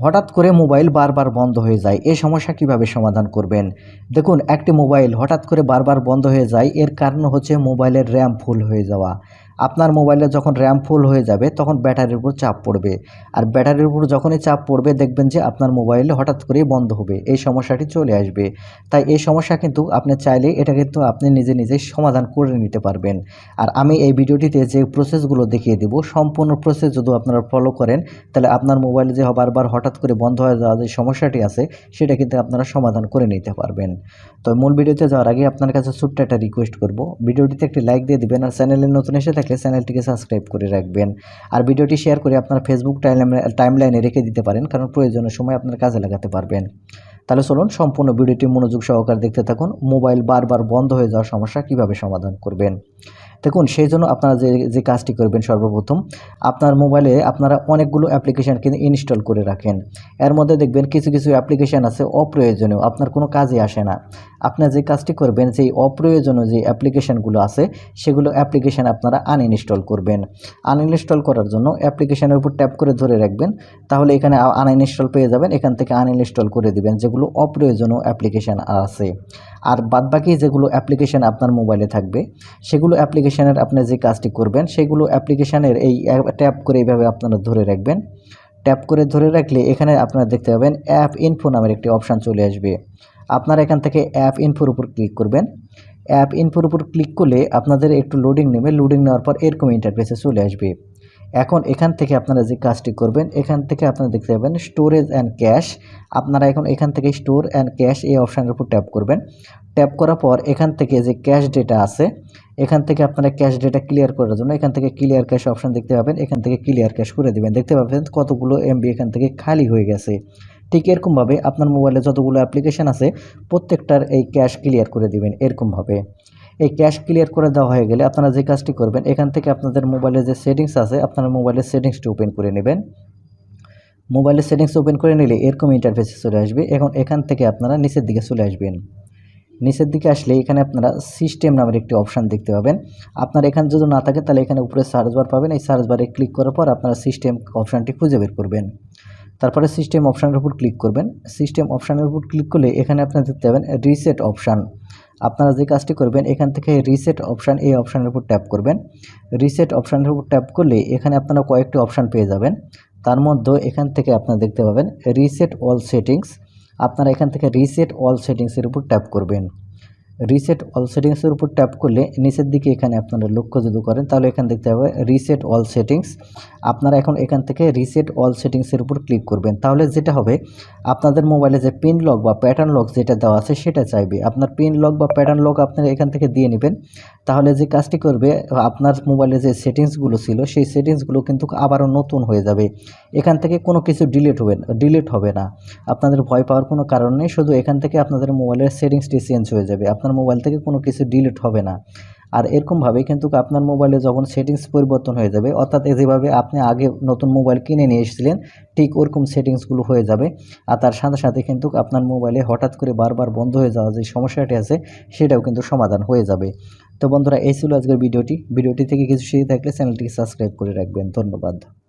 হঠাৎ করে মোবাইল বারবার বন্ধ হয়ে যায় এই সমস্যা কীভাবে সমাধান করবেন? দেখুন, একটি মোবাইল হঠাৎ করে বারবার বন্ধ হয়ে যায়, এর কারণ হচ্ছে মোবাইলের র্যাম ফুল হয়ে যাওয়া। আপনার মোবাইলে যখন র্যাম ফুল হয়ে যাবে, তখন ব্যাটারির উপর চাপ পড়বে। আর ব্যাটারির উপর যখনই চাপ পড়বে, দেখবেন যে আপনার মোবাইলে হঠাৎ করেই বন্ধ হবে। এই সমস্যাটি চলে আসবে। তাই এই সমস্যা কিন্তু আপনি চাইলে এটা কিন্তু আপনি নিজে নিজেই সমাধান করে নিতে পারবেন। আর আমি এই ভিডিওটিতে যে প্রসেসগুলো দেখিয়ে দেব, সম্পূর্ণ প্রসেস যদি আপনারা ফলো করেন, তাহলে আপনার মোবাইলে যে বারবার হঠাৎ করে বন্ধ হয়ে যাওয়া যে সমস্যাটি আছে, সেটা কিন্তু আপনারা সমাধান করে নিতে পারবেন। তো মূল ভিডিওতে যাওয়ার আগে আপনার কাছে ছোট্ট একটা রিকোয়েস্ট করব। ভিডিওটিতে একটি লাইক দিয়ে দিবেন আর চ্যানেলে নতুন এসে থাকলে চ্যানেলটিকে সাবস্ক্রাইব করে রাখবেন। আর ভিডিওটি শেয়ার করে আপনার ফেসবুক টাইম লাইনে রেখে দিতে পারেন, কারণ প্রয়োজনের সময় আপনার কাজে লাগাতে পারবেন। তাহলে চলুন সম্পূর্ণ ভিডিওটি মনোযোগ সহকারে দেখতে থাকুন। মোবাইল বারবার বন্ধ হয়ে যাওয়ার সমস্যা কীভাবে সমাধান করবেন? দেখুন, সেই জন্য আপনারা যে যে কাজটি করবেন সর্বপ্রথম, আপনার মোবাইলে আপনারা অনেকগুলো অ্যাপ্লিকেশান কিন্তু ইনস্টল করে রাখেন। এর মধ্যে দেখবেন কিছু কিছু অ্যাপ্লিকেশান আছে অপ্রয়োজনীয়, আপনার কোনো কাজে আসে না। আপনার যে কাজটি করবেন যেই অপ্রয়োজনীয় যে অ্যাপ্লিকেশানগুলো আছে, সেগুলো অ্যাপ্লিকেশান আপনারা আনইনস্টল করবেন। আনইনস্টল করার জন্য অ্যাপ্লিকেশানের উপর ট্যাপ করে ধরে রাখবেন, তাহলে এখানে আনইনস্টল পেয়ে যাবেন, এখান থেকে আনইনস্টল করে দিবেন, যেগুলো অপ্রয়োজনীয় অ্যাপ্লিকেশান আছে। আর বাদবাকি যেগুলো অ্যাপ্লিকেশান আপনার মোবাইলে থাকবে, সেগুলো অ্যাপ্লিকেশানের আপনি যে কাজটি করবেন, সেগুলো অ্যাপ্লিকেশানের এই ট্যাপ করে এইভাবে আপনারা ধরে রাখবেন। ট্যাপ করে ধরে রাখলে এখানে আপনারা দেখতে পাবেন অ্যাপ ইনফো নামের একটি অপশান চলে আসবে। আপনারা এখান থেকে অ্যাপ ইনফোর উপর ক্লিক করবেন। অ্যাপ ইনফোর উপর ক্লিক করলে আপনাদের একটু লোডিং নেবে। লোডিং নেওয়ার পর এরকম ইন্টারফেসে চলে আসবে। এখন এখান থেকে আপনারা যে কাজটি করবেন, এখান থেকে আপনারা দেখতে পাবেন স্টোরেজ অ্যান্ড ক্যাশ আপনারা এখন এখান থেকে স্টোর অ্যান্ড ক্যাশ এই অপশানের উপর ট্যাপ করবেন। ট্যাপ করার পর এখান থেকে যে ক্যাশ ডেটা আছে এখান থেকে আপনারা ক্যাশ ডেটা ক্লিয়ার করার জন্য এখান থেকে ক্লিয়ার ক্যাশ অপশান দেখতে পাবেন, এখান থেকে ক্লিয়ার ক্যাশ করে দেবেন। দেখতে পাবেন কতগুলো এমবি এখান থেকে খালি হয়ে গেছে। ঠিক এরকমভাবে আপনার মোবাইলে যতগুলো অ্যাপ্লিকেশান আছে, প্রত্যেকটার এই ক্যাশ ক্লিয়ার করে দিবেন এরকমভাবে। এই ক্যাশ ক্লিয়ার করে দেওয়া হয়ে গেলে আপনারা যে কাজটি করবেন, এখান থেকে আপনাদের মোবাইলে যে সেটিংস আছে, আপনারা মোবাইলের সেটিংসটি ওপেন করে নেবেন। মোবাইলের সেটিংস ওপেন করে নিলে এরকম ইন্টারফেসে চলে আসবে। এখন এখান থেকে আপনারা নিচের দিকে চলে আসবেন। নিচের দিকে আসলে এখানে আপনারা সিস্টেম নামের একটি অপশান দেখতে পাবেন। আপনার এখানে যদি না থাকে, তাহলে এখানে উপরে সার্চ বার পাবেন। এই সার্চ বারে ক্লিক করার পর আপনারা সিস্টেম অপশানটি খুঁজে বের করবেন। তারপরে সিস্টেম অপশানের উপর ক্লিক করবেন। সিস্টেম অপশানের উপর ক্লিক করলে এখানে আপনারা দেখতে পাবেন রিসেট অপশান আপনারা যে কাজটি করবেন, এখান থেকে রিসেট অপশান এই অপশানের উপর ট্যাপ করবেন। রিসেট অপশানের উপর ট্যাপ করলে এখানে আপনারা কয়েকটি অপশান পেয়ে যাবেন। তার মধ্যে এখান থেকে আপনারা দেখতে পাবেন রিসেট অল সেটিংস আপনারা এখান থেকে রিসেট অল সেটিংসের উপর ট্যাপ করবেন। রিসেট অল সেটিংসের উপর ট্যাপ করলে নিচের দিকে এখানে আপনারা লক্ষ্য যদি করেন, তাহলে এখানে দেখতে হবে রিসেট অল সেটিংস আপনারা এখন এখান থেকে রিসেট অল সেটিংসের উপর ক্লিক করবেন। তাহলে যেটা হবে, আপনাদের মোবাইলে যে পিন লক বা প্যাটার্ন লক যেটা দেওয়া আছে, সেটা চাইবে। আপনার পিন লক বা প্যাটার্ন লক আপনারা এখান থেকে দিয়ে নেবেন। তাহলে যে কাজটি করবে, আপনার মোবাইলে যে সেটিংসগুলো ছিল, সেই সেটিংসগুলো কিন্তু আবারও নতুন হয়ে যাবে। এখান থেকে কোনো কিছু ডিলিট হবে ডিলিট হবে না। আপনাদের ভয় পাওয়ার কোনো কারণ নেই, শুধু এখান থেকে আপনাদের মোবাইলের সেটিংসটি চেঞ্জ হয়ে যাবে। আপনার মোবাইল থেকে কোনো কিছু ডিলিট হবে না। আর এরকমভাবে কিন্তু আপনার মোবাইলে যখন সেটিংস পরিবর্তন হয়ে যাবে, অর্থাৎ যেভাবে আপনি আগে নতুন মোবাইল কিনে নিয়ে এসেছিলেন, ঠিক ওরকম সেটিংসগুলো হয়ে যাবে। আর তার সাথে সাথে কিন্তু আপনার মোবাইলে হঠাৎ করে বারবার বন্ধ হয়ে যাওয়া যে সমস্যাটি আছে, সেটাও কিন্তু সমাধান হয়ে যাবে। তো বন্ধুরা, এই ছিল আজকের ভিডিওটি। ভিডিওটি থেকে কিছু শিখে থাকলে চ্যানেলটিকে সাবস্ক্রাইব করে রাখবেন। ধন্যবাদ।